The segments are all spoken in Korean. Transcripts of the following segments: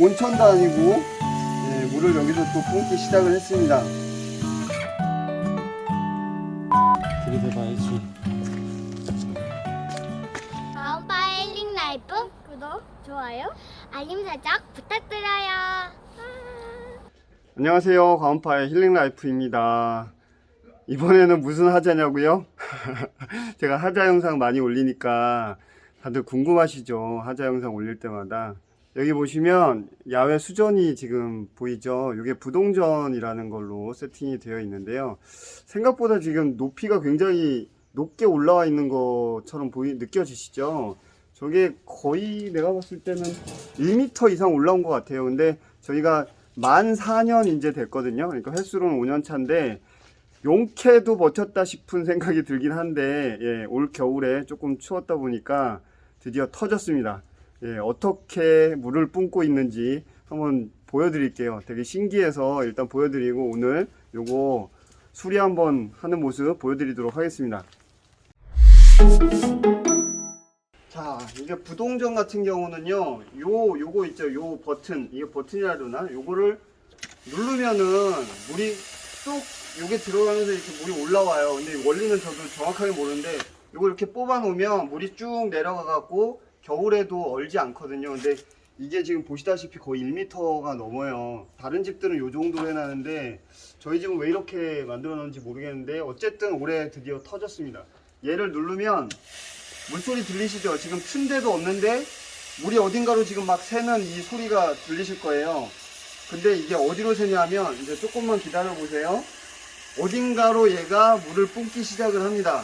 온천도 아니고 예, 물을 여기서 또 뿜기 시작을 했습니다. 들이대봐야지. 힐링 라이프 구독, 좋아요, 알림 설정 부탁드려요. 아. 안녕하세요. 가온파의 힐링 라이프입니다. 이번에는 무슨 하자냐고요? 제가 하자 영상 많이 올리니까 다들 궁금하시죠? 하자 영상 올릴 때마다. 여기 보시면 야외 수전이 지금 보이죠? 이게 부동전이라는 걸로 세팅이 되어 있는데요. 생각보다 지금 높이가 굉장히 높게 올라와 있는 것처럼 보이, 느껴지시죠? 저게 거의 내가 봤을 때는 1m 이상 올라온 것 같아요. 근데 저희가 만 4년 이제 됐거든요. 그러니까 횟수로는 5년 차인데 용케도 버텼다 싶은 생각이 들긴 한데 예, 올 겨울에 조금 추웠다 보니까 드디어 터졌습니다. 예, 어떻게 물을 뿜고 있는지 한번 보여드릴게요. 되게 신기해서 일단 보여드리고 오늘 요거 수리 한번 하는 모습 보여드리도록 하겠습니다. 자, 이게 부동전 같은 경우는요, 요, 요거 있죠, 요 버튼, 이게 버튼이라 그러나? 요거를 누르면은 물이 쏙, 요게 들어가면서 이렇게 물이 올라와요. 근데 원리는 저도 정확하게 모르는데, 요거 이렇게 뽑아 놓으면 물이 쭉 내려가 갖고 겨울에도 얼지 않거든요. 근데 이게 지금 보시다시피 거의 1m가 넘어요. 다른 집들은 요 정도로 해놨는데, 저희 집은 왜 이렇게 만들어 놓은지 모르겠는데, 어쨌든 올해 드디어 터졌습니다. 얘를 누르면 물소리 들리시죠? 지금 튼 데도 없는데 물이 어딘가로 지금 막 새는 이 소리가 들리실 거예요. 근데 이게 어디로 새냐면 이제 조금만 기다려 보세요. 어딘가로 얘가 물을 뿜기 시작을 합니다.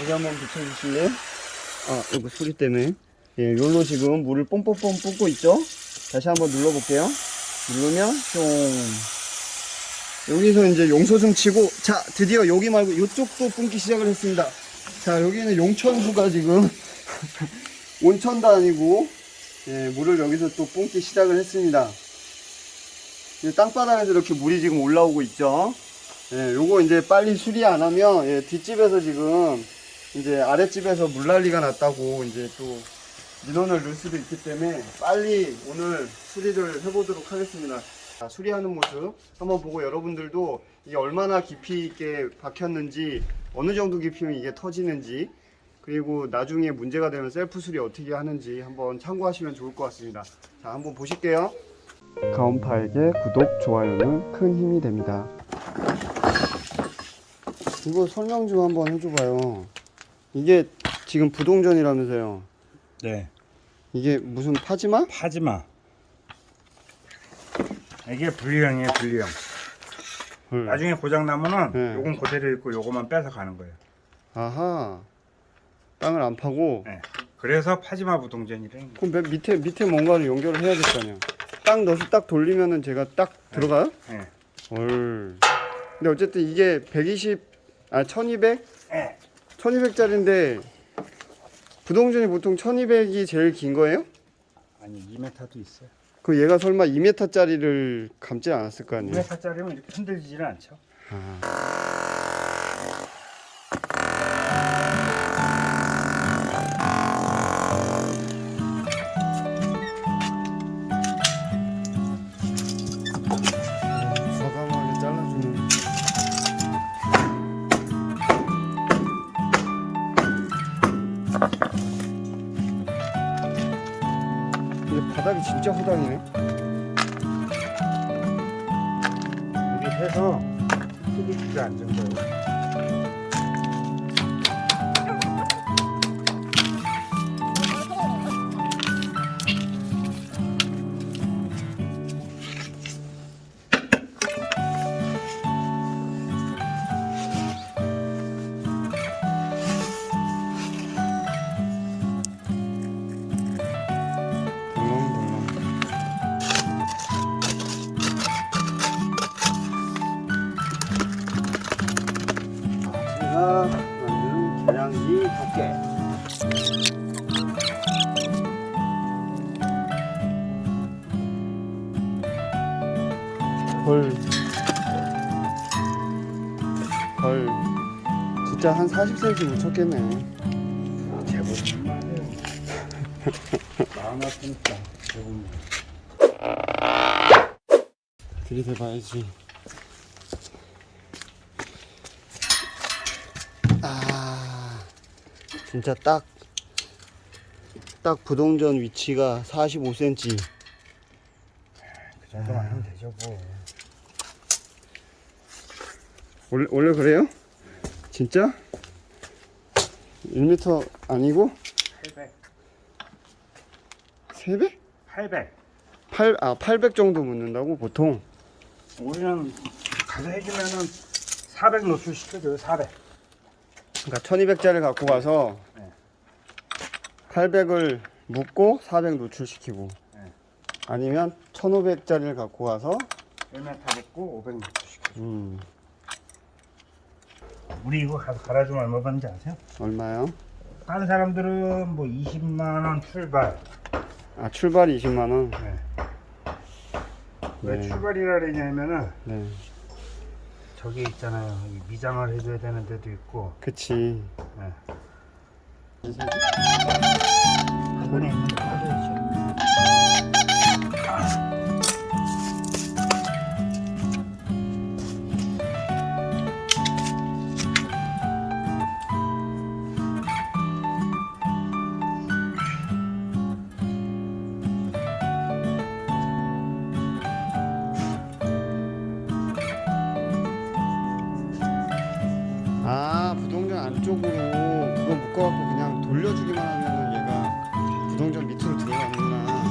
여기 한번 비춰주실래요? 아, 이거 소리 때문에. 예, 요로 지금 물을 뽐뽐뽐 뿜고 있죠? 다시 한번 눌러볼게요. 누르면 뿅. 여기서 이제 용소승 치고 자 드디어 여기 말고 이쪽도 뿜기 시작을 했습니다. 자 여기는 용천수가 지금 온천도 아니고 예, 물을 여기서 또 뿜기 시작을 했습니다. 이 땅바닥에서 이렇게 물이 지금 올라오고 있죠. 예, 요거 이제 빨리 수리 안 하면 예, 뒷집에서 지금 이제 아랫집에서 물난리가 났다고 이제 또 민원을 넣을 수도 있기 때문에 빨리 오늘 수리를 해보도록 하겠습니다. 자, 수리하는 모습 한번 보고 여러분들도 이게 얼마나 깊이 있게 박혔는지 어느 정도 깊이면 이게 터지는지 그리고 나중에 문제가 되면 셀프 수리 어떻게 하는지 한번 참고하시면 좋을 것 같습니다. 자, 한번 보실게요. 가온파에게 구독, 좋아요는 큰 힘이 됩니다. 이거 설명 좀 한번 해줘봐요. 이게 지금 부동전이라면서요. 네, 이게 무슨 파지마? 파지마. 이게 분리형이에요, 분리형. 헐. 나중에 고장 나면은 네. 요건 그대로 있고 요거만 빼서 가는 거예요. 아하. 땅을 안 파고 네. 그래서 파지마 부동전이라는 거. 그럼 맨 밑에 밑에 뭔가를 연결을 해야 될 거 아니야. 딱 넣어서 딱 돌리면은 제가 딱 들어가요? 네. 헐. 근데 어쨌든 이게 120, 아 1200? 네. 1200짜리인데 부동전이 보통 1200이 제일 긴 거예요? 아니 2m도 있어요. 그 얘가 설마 2m짜리를 감지 않았을 거 아니에요? 2m짜리면 이렇게 흔들리지는 않죠. 과 근데 바닥이 진짜 후당이네. 우리 해서 흙이 주저앉은 거예요. 진짜 한 40cm 묻혔겠네. 제법 말이에요. 마음 아프니까 제법. 들이대봐야지. 아, 진짜 딱, 딱 부동전 위치가 45cm. 그 정도만 하면 되죠 뭐. 원래, 원래 그래요? 진짜? 1m 아니고? 800. 3배? 800. 8, 아, 800 정도 묻는다고, 보통? 우리는 가서 해주면은 400 노출 시켜줘요 400. 그러니까 1200짜리 갖고 가서 네. 800을 묶고 400 노출시키고 네. 아니면 1500짜리를 갖고 가서 1m 먹고 500 노출 시켜줘. 음, 우리 이거 가서 갈아주면 얼마 받는지 아세요? 얼마요? 다른 사람들은 뭐 20만 원 출발. 아 출발이 20만 원. 네. 왜 네. 출발이라 그러냐면은 네, 저기 있잖아요. 이 미장을 해줘야 되는 데도 있고. 그치. 네. 한 번에 있는 거 빠져야죠. 안쪽으로 그거 묶어갖고 그냥 돌려주기만 하면은 얘가 부동전 밑으로 들어가는구나.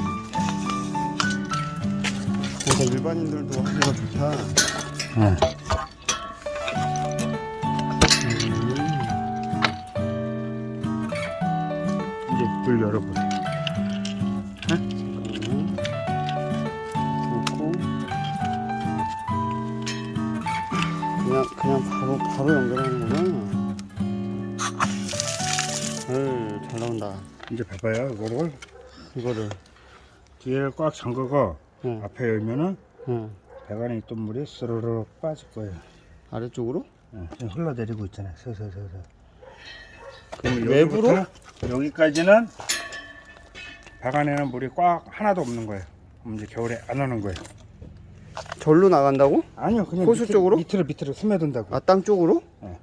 그래서 일반인들도 하기가 좋다. 네. 음. 이제 물 열어보세요. 이제 봐봐요. 이거를 이거를. 뒤에를 꽉 잠그고 응, 앞에 열면은 응. 배관에 있던 물이 스르르 빠질 거예요. 아래쪽으로? 네, 지금 흘러내리고 있잖아요. 서서서서. 그럼 외부로? 여기까지는 배관에는 물이 꽉 하나도 없는 거예요. 그럼 이제 겨울에 안 오는 거예요. 절로 나간다고? 아니요, 그냥 호수 밑으로, 쪽으로? 밑으로 밑으로 스며든다고. 아, 땅 쪽으로? 네.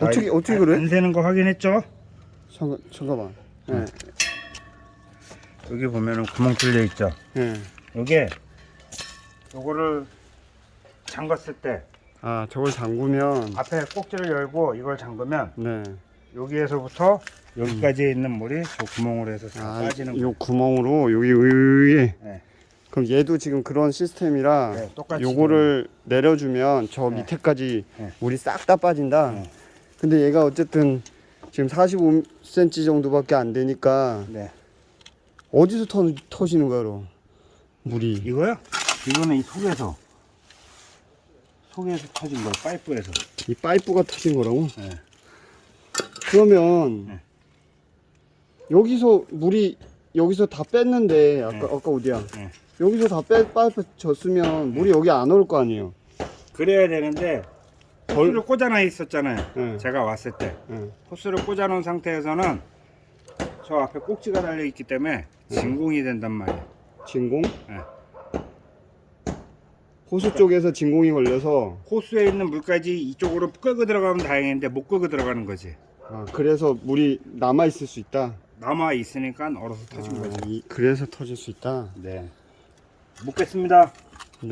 어떻게 아, 어떻게 아, 그래? 안 새는 거 확인했죠? 잠깐 잠깐만. 예. 여기 보면은 구멍 뚫려 있죠. 예. 요게 요거를 잠갔을 때 아, 저걸 잠그면 앞에 꼭지를 열고 이걸 잠그면 네. 여기에서부터 여기까지 있는 물이 저 구멍으로 해서 다 아, 빠지는 거예요. 요 구멍으로 여기 의에 네. 그럼 얘도 지금 그런 시스템이라 네, 똑같이 요거를 내려주면 저 네. 밑에까지 네. 물이 싹 다 빠진다. 네. 근데 얘가 어쨌든 지금 45cm 정도밖에 안 되니까 네. 어디서 터, 터지는 거야, 그럼? 물이. 이거요? 이거는 이 속에서 속에서 터진 거예요. 파이프에서. 이 파이프가 터진 거라고? 네. 그러면 네. 여기서 물이 여기서 다 뺐는데 아까 네. 아까 어디야? 네. 여기서 다 빼, 파이프 졌으면 물이 여기 안 올 거 아니에요. 그래야 되는데 호스를 꽂아놔 있었잖아요. 네. 제가 왔을 때 예. 호스를 꽂아놓은 상태에서는 저 앞에 꼭지가 달려 있기 때문에 진공이 된단 말이에요. 진공? 네. 호수 쪽에서 진공이 걸려서 호수에 있는 물까지 이쪽으로 끌고 들어가면 다행인데 못 끌고 들어가는 거지. 아, 그래서 물이 남아 있을 수 있다. 남아 있으니까 얼어서 터진 아, 거지. 이- 그래서 터질 수 있다. 네. 묻겠습니다. 네.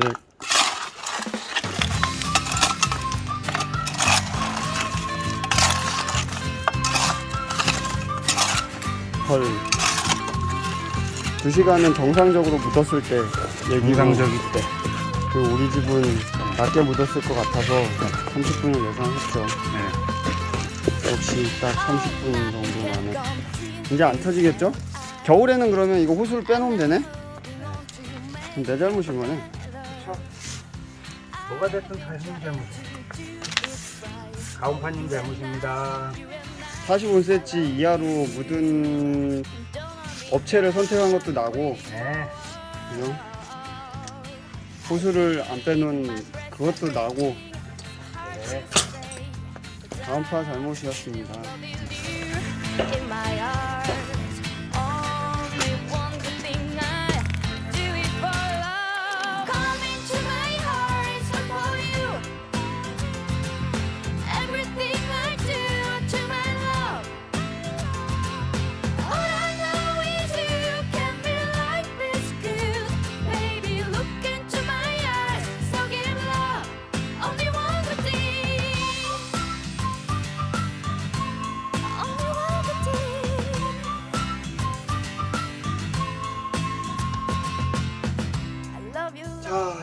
헐. 두 시간은 정상적으로 묻었을 때 얘기고 정상적일 때. 그 우리 집은 낮게 묻었을 것 같아서 30분을 예상했죠. 네. 역시 딱 30분 정도 만에 이제 안 터지겠죠? 겨울에는 그러면 이거 호수를 빼놓으면 되네? 그럼 내 잘못인 거네. 뭐가 됐든 다 형님 잘못. 가온파님 잘못입니다. 45cm 이하로 묻은 업체를 선택한 것도 나고 네. 그죠? 호수를 안 빼놓은 그것도 나고 네. 다음 파 잘못이었습니다.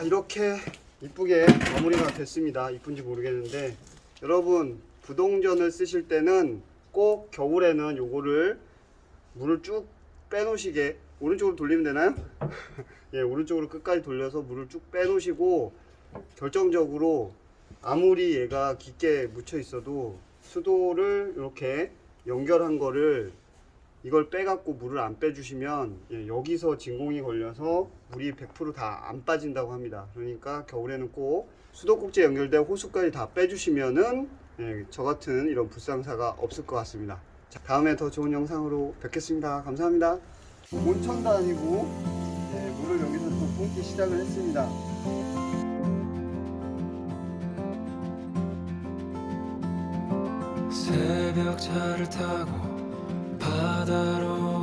이렇게 이쁘게 마무리가 됐습니다 이쁜지 모르겠는데 여러분 부동전을 쓰실 때는 꼭 겨울에는 요거를 물을 쭉 빼놓으시게 오른쪽으로 돌리면 되나요? 예 오른쪽으로 끝까지 돌려서 물을 쭉 빼놓으시고 결정적으로 아무리 얘가 깊게 묻혀 있어도 수도를 이렇게 연결한 거를 이걸 빼갖고 물을 안 빼주시면 예, 여기서 진공이 걸려서 물이 100%다 안 빠진다고 합니다. 그러니까 겨울에는 꼭 수도꼭지 연결된 호수까지 다 빼주시면은 예, 저 같은 이런 불상사가 없을 것 같습니다. 자, 다음에 더 좋은 영상으로 뵙겠습니다. 감사합니다. 온천도 아니고 예, 물을 여기서 또 뿜기 시작을 했습니다. 새벽 차를 타고 바다로